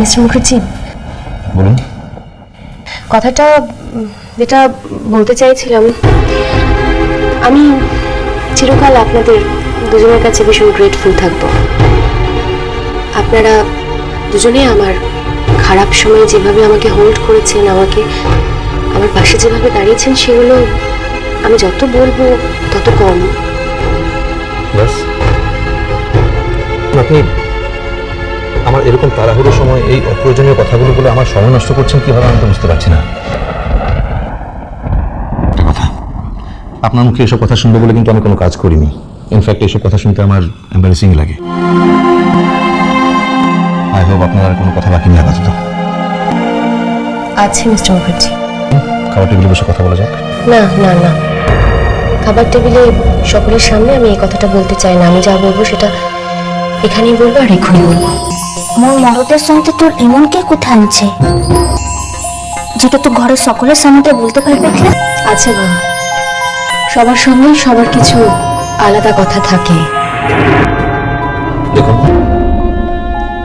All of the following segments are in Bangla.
মিস্টার মুখার্জি। বলুন। কথাটা যেটা বলতে চাইছিলাম আমি চিরকাল আপনাদের দুজনের কাছে ভীষণ গ্রেটফুল থাকব। আপনারা দুজনেই আমার খারাপ সময়ে যেভাবে আমাকে হোল্ড করেছেন আমাকে আমার পাশে যেভাবে দাঁড়িয়েছেন সেগুলো আমি যত বলব তত কম। আপনি আমার এরকম তাড়াহুড়োর সময় এই অপ্রয়োজনীয় কথাগুলো বলে আমার সময় নষ্ট করছেন কীভাবে আমি তো বুঝতে পারছি না। একটা কথা আপনার মুখে এসব কথা শুনব বলে কিন্তু আমি কোনো কাজ করিনি। ইনফ্যাক্ট এইসব কথা শুনতে আমার এম্বারেসিং লাগে। আই হোপ আপনার আর কোনো কথা বাকি নেই আপাতত। আছে মিস্টার মুখার্জি। খাবার টেবিলে বসে কথা বলা যাক। না না না। খাবার টেবিলে সকলের সামনে আমি এই কথাটা বলতে চাই না। আমি যা বলব সেটা এখানেই বলব আর এখনই বলব। মোর মরদের সঙ্গে তোর এমন কে কোথা আনছে। যেটা তো ঘরের সকলের সামনে বলতে পারবে কি আছে মা। সবার সঙ্গেই সবার কিছু আলাদা কথা থাকে। দেখুন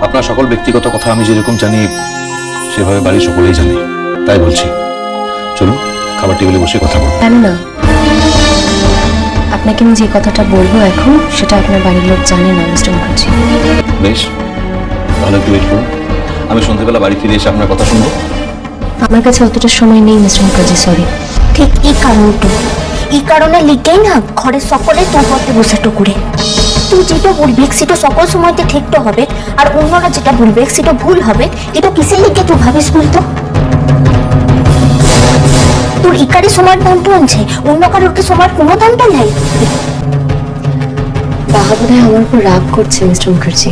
আপনার সকল ব্যক্তিগত কথা আমি যেরকম জানি সেভাবে বাড়ির সকলেই জানে। তাই বলছি। চলুন খাবার টেবিলে বসে কথা বলব কেন না। আপনাকে আমি যে কথাটা বলব এখন সেটা আপনার বাড়ির লোক জানে না মিস্টার মুখার্জি। বেশ। তাহলে একটু ওয়েট করুন। আমি সন্ধ্যেবেলা বাড়ি ফিরে এসে আপনার কথা শুনব। আমার কাছে অতটা সময় নেই মিস্টার মুখার্জি সরি ঠিক এই কারণটা এই কারণে লিখেই না ঘরের সকলে তোর পথে বসে টুকুরে তুই যেটা বলবি সেটা সকল সময়তে ঠিকটা হবে আর অন্যরা যেটা বলবে সেটা ভুল হবে। এটা কিসের লিখে তুই ভাবিস বলতো? তোর ইকারে সময়ের দামটা আনছে অন্য কারোর কি সময়ের কোনো দামটা নাই? বাহা বোধহয় আমার উপর রাগ করছে মিস্টার মুখার্জি